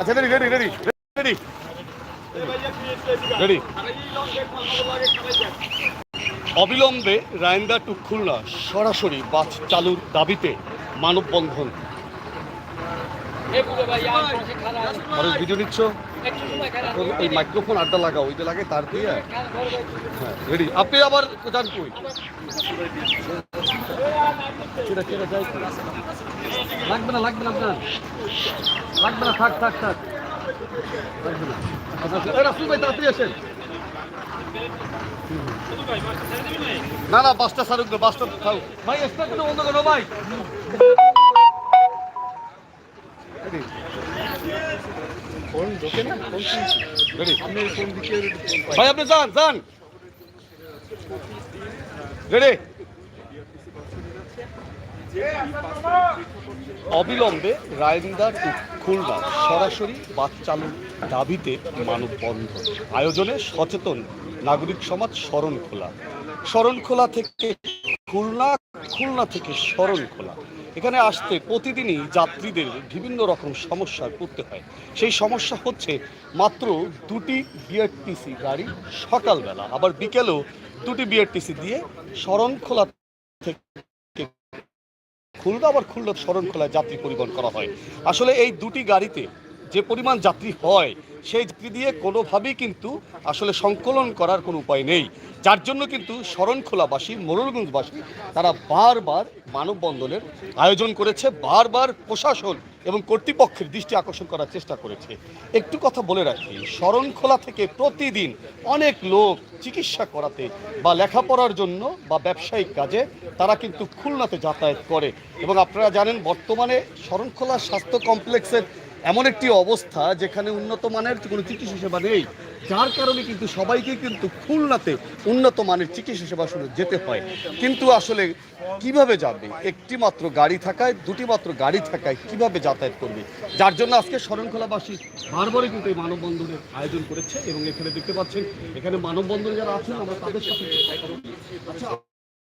আচ্ছা ready ready ready ready ready অবিলম্বে রায়ন্দা টু খুলনা সরাসরি বাস চালুর দাবিতে মানববন্ধন। নিচ্ছ? মাইক্রোফোন আড্ডা লাগাও লাগে তার দিয়ে। হ্যাঁ রেডি আপনি আবার কই? সেটা সেটা যাই। লাগবে না লাগবে না আপনার। লাগবে না থাক থাক থাক। লাগবে না। রাসুল ভাই তাড়াতাড়ি আসেন। না না বাসটা সারুক না বাসটা খাও ভাই এক্সট্রা কোনো বন্ধ করো ভাই। ভাই আপনি যান যান। রেডি অবিলম্বে রায়ন্দা টু খুলনা সরাসরি বাস চালুর দাবিতে মানববন্ধন। আয়োজনে সচেতন নাগরিক সমাজ শরণখোলা। শরণখোলা থেকে খুলনা খুলনা থেকে শরণখোলা। এখানে আসতে প্রতিদিনই যাত্রীদের বিভিন্ন রকম সমস্যায় পড়তে হয়। সেই সমস্যা হচ্ছে মাত্র দুটি বিআরটিসি গাড়ি সকালবেলা, আবার বিকেলেও দুটি বিআরটিসি দিয়ে শরণখোলা থেকে খুলনা আবার খুলনা শরণখোলায় যাত্রী পরিবহন করা হয়। আসলে এই দুটি গাড়িতে যে পরিমাণ যাত্রী হয়, সেই যাত্রী দিয়ে কোনোভাবেই কিন্তু আসলে সংকলন করার কোনো উপায় নেই। যার জন্য কিন্তু শরণখোলাবাসী মোরলগঞ্জবাসী তারা বারবার মানববন্ধনের আয়োজন করেছে, বারবার প্রশাসন এবং কর্তৃপক্ষের দৃষ্টি আকর্ষণ করার চেষ্টা করেছে। একটু কথা বলে রাখি, শরণখোলা থেকে প্রতিদিন অনেক লোক চিকিৎসা করাতে বা লেখাপড়ার জন্য বা ব্যবসায়িক কাজে তারা কিন্তু খুলনাতে যাতায়াত করে। এবং আপনারা জানেন, বর্তমানে শরণখোলা স্বাস্থ্য কমপ্লেক্সের এমন একটি অবস্থা যেখানে উন্নত মানের কোনো চিকিৎসা সেবা নেই। যার কারণে কিন্তু সবাইকে কিন্তু খুলনাতে উন্নত মানের চিকিৎসা সেবা শুনে যেতে হয়। কিন্তু আসলে কীভাবে যাবে? একটি মাত্র গাড়ি থাকায়, দুটি মাত্র গাড়ি থাকায় কীভাবে যাতায়াত করবে? যার জন্য আজকে শরণখোলাবাসী বারবারই কিন্তু এই মানববন্ধনের আয়োজন করেছে এবং এখানে দেখতে পাচ্ছেন, এখানে মানববন্ধন যারা আছেন, আমরা তাদের সাথে। আচ্ছা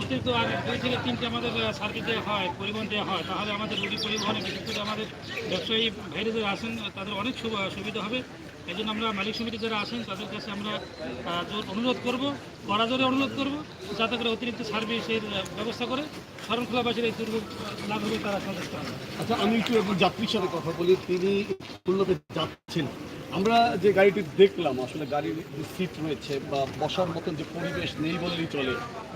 অতিরিক্ত আর দুই থেকে তিনটে আমাদের সার্ভিস দেওয়া হয়, পরিবহন দেওয়া হয়, তাহলে আমাদের রুগী পরিবহনে বিশেষ করে আমাদের ব্যবসায়ী ভাইরে যারা আসেন তাদের অনেক সুবিধা হবে। এই জন্য আমরা মালিক সমিতি যারা আসেন তাদের কাছে আমরা জোর অনুরোধ করব কড়া জোরে অনুরোধ করব, যাতে করে অতিরিক্ত সার্ভিসের ব্যবস্থা করে শরণখোলাবাসীর এই দুর্ভোগ লাভ হবে, তারা সন্তুষ্ট আচ্ছা আমি একটু একজন যাত্রীর সাথে কথা বলি। তিনি খুলনাতে যাচ্ছেন। আমরা যে গাড়িটি দেখলাম, আসলে গাড়ির যে সিট রয়েছে বা বসার মতন যে পরিবেশ নেই বললেই চলে,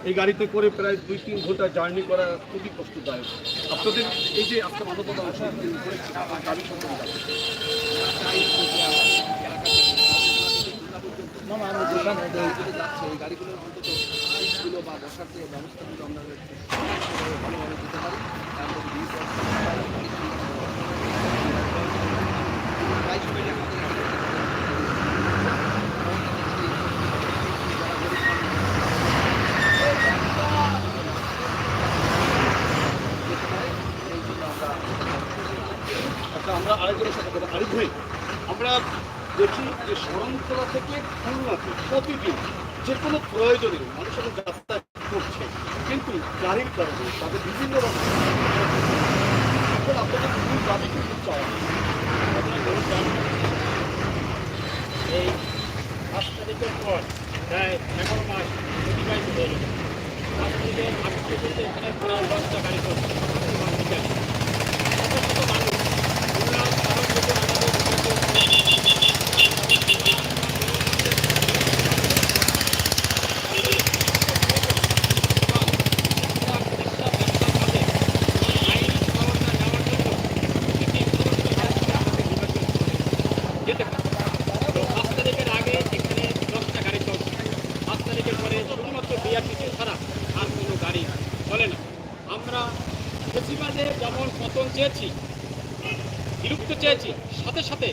এই গাড়িতে করে প্রায় দুই তিন ঘণ্টা জার্নি করা খুবই কষ্টদায়ক। আপনাদের এই যে আজকে মানবতা করেছে গাড়ি সম্পর্কে দিতে পারি তারপর ব্রিজ প্রায় সময় আমাদের আচ্ছা আমরা আরেকজনের ভাই আমরা দেখি যে শরণখোলা থেকে খুলনাতে প্রতিদিন যে কোনো প্রয়োজনে মানুষের যাতায়াত করছে, কিন্তু গাড়ির কারণে তাদের বিভিন্ন রকম এখন আপনাদের মূল দাবি কিন্তু চাওয়া এই পাঁচ তারিখের পর প্রায় এগারো মাস অতিবাহিত হয়ে গেল পাঁচ তারিখে আট পর্যন্ত এখানে গাড়ি চলছে শত শত মানুষ খুলনা শহর থেকে আমাদের যেতে পারে তো পাঁচ তারিখের আগে এখানে দশটা গাড়ি চলছে পাঁচ তারিখের পরে শুধুমাত্র বিআরটিসি ছাড়া আর কোনো গাড়ি চলে না আমরা বেশিরভাগে যেমন পতন চেয়েছি, বিলুপ্ত চেয়েছি, সাথে সাথে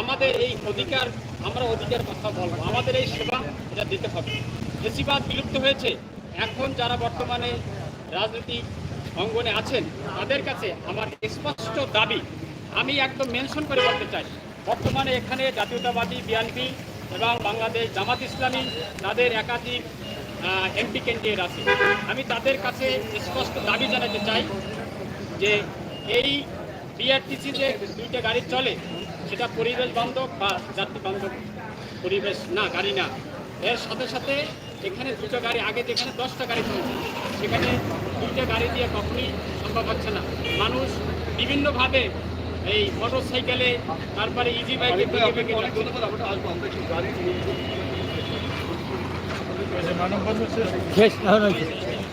আমাদের এই অধিকার, আমরা অধিকার কথা বলব। আমাদের এই সেবা এটা দিতে হবে। বেশিরভাগ বিলুপ্ত হয়েছে, এখন যারা বর্তমানে রাজনৈতিক অঙ্গনে আছেন, তাদের কাছে আমার স্পষ্ট দাবি, আমি একদম মেনশন করে বলতে চাই, বর্তমানে এখানে জাতীয়তাবাদী বিএনপি এবং বাংলাদেশ জামাত ইসলামী তাদের একাধিক এমপি ক্যান্ডিডেট আছে। আমি তাদের কাছে স্পষ্ট দাবি জানাতে চাই যে এই বিআরটিসি যে দুইটা গাড়ি চলে সেটা পরিবেশ বান্ধব বা যাত্রী বান্ধব। পরিবেশ না গাড়ি না। এর সাথে সাথে এখানে দুটো গাড়ি আগে যেখানে দশটা গাড়ি চলছে সেখানে দুইটা গাড়ি দিয়ে কখনই সম্ভব হচ্ছে না। মানুষ বিভিন্নভাবে এই মোটর সাইকেলে তারপরে ইজি বাইকে বেগে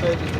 নিয়ে